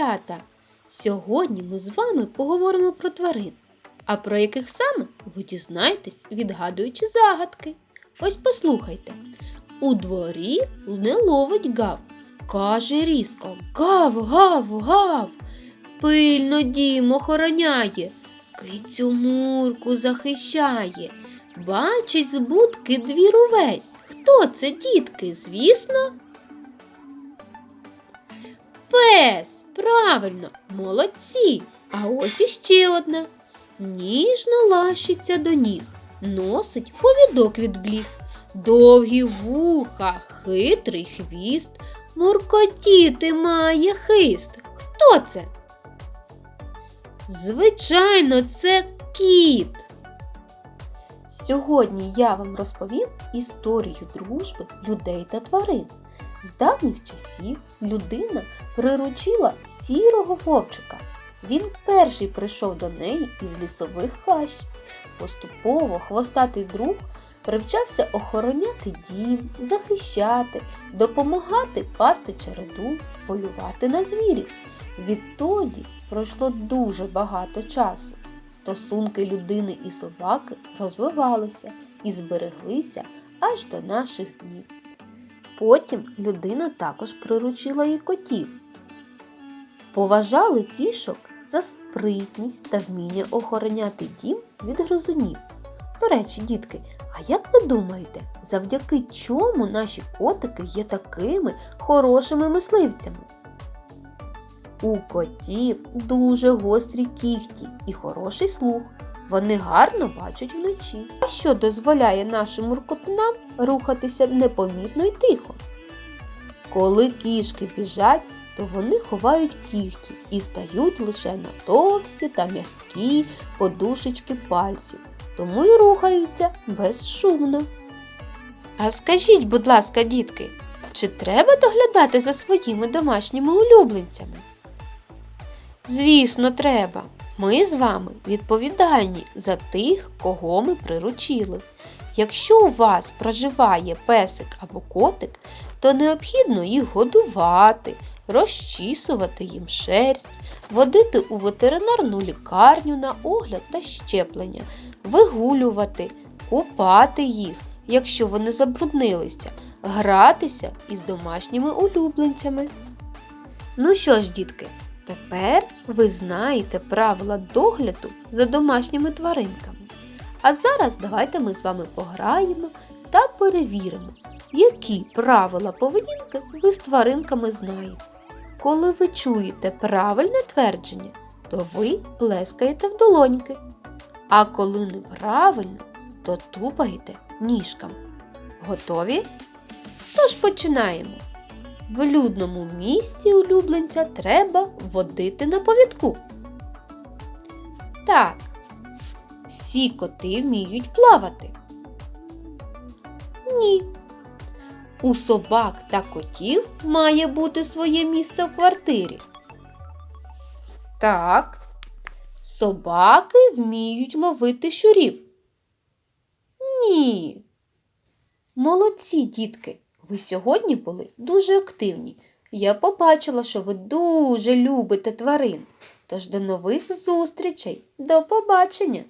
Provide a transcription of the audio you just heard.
малята! Сьогодні ми з вами поговоримо про тварин. А про яких саме ви дізнаєтесь, відгадуючи загадки. Ось послухайте. У дворі не ловить гав. Каже різко Гав, гав, гав. Пильно дім охороняє, кицю мурку захищає. Бачить з будки двір увесь. Хто це, дітки? Звісно? Пес, правильно, молодці. А ось іще одна. Ніжно лащиться до ніг, носить повідок від бліг. Довгі вуха, хитрий хвіст, муркотіти має хист. Хто це? Звичайно, це кіт. Сьогодні я вам розповім історію дружби людей та тварин. З давніх часів людина приручила сірого вовчика. Він перший прийшов до неї із лісових хащ. Поступово хвостатий друг привчався охороняти дім, захищати, допомагати пасти череду, полювати на звірів. Відтоді пройшло дуже багато часу. Стосунки людини і собаки розвивалися і збереглися аж до наших днів. Потім людина також приручила і котів. Поважали кішок за спритність та вміння охороняти дім від гризунів. До речі, дітки, а як ви думаєте, завдяки чому наші котики є такими хорошими мисливцями? У котів дуже гострі кігті і хороший слух. Вони гарно бачать вночі. А що дозволяє нашим муркотинам рухатися непомітно й тихо? Коли кішки біжать, то вони ховають кігті і стають лише на товсті та м'які подушечки пальців, тому й рухаються безшумно. А скажіть, будь ласка, дітки, чи треба доглядати за своїми домашніми улюбленцями? Звісно, треба. Ми з вами відповідальні за тих, кого ми приручили. Якщо у вас проживає песик або котик, то необхідно їх годувати, розчісувати їм шерсть, водити у ветеринарну лікарню на огляд та щеплення, вигулювати, купати їх, якщо вони забруднилися, гратися із домашніми улюбленцями. Ну що ж, дітки, тепер ви знаєте правила догляду за домашніми тваринками. А зараз давайте ми з вами пограємо та перевіримо, які правила поведінки ви з тваринками знаєте. Коли ви чуєте правильне твердження, то ви плескаєте в долоньки. А коли неправильно, то тупаєте ніжками. Готові? Тож починаємо. В людному місці улюбленця треба водити на повідку. Так, всі коти вміють плавати. Ні. У собак та котів має бути своє місце в квартирі. Так. Собаки вміють ловити щурів. Ні. Молодці, дітки, ви сьогодні були дуже активні. Я побачила, що ви дуже любите тварин. Тож до нових зустрічей. До побачення!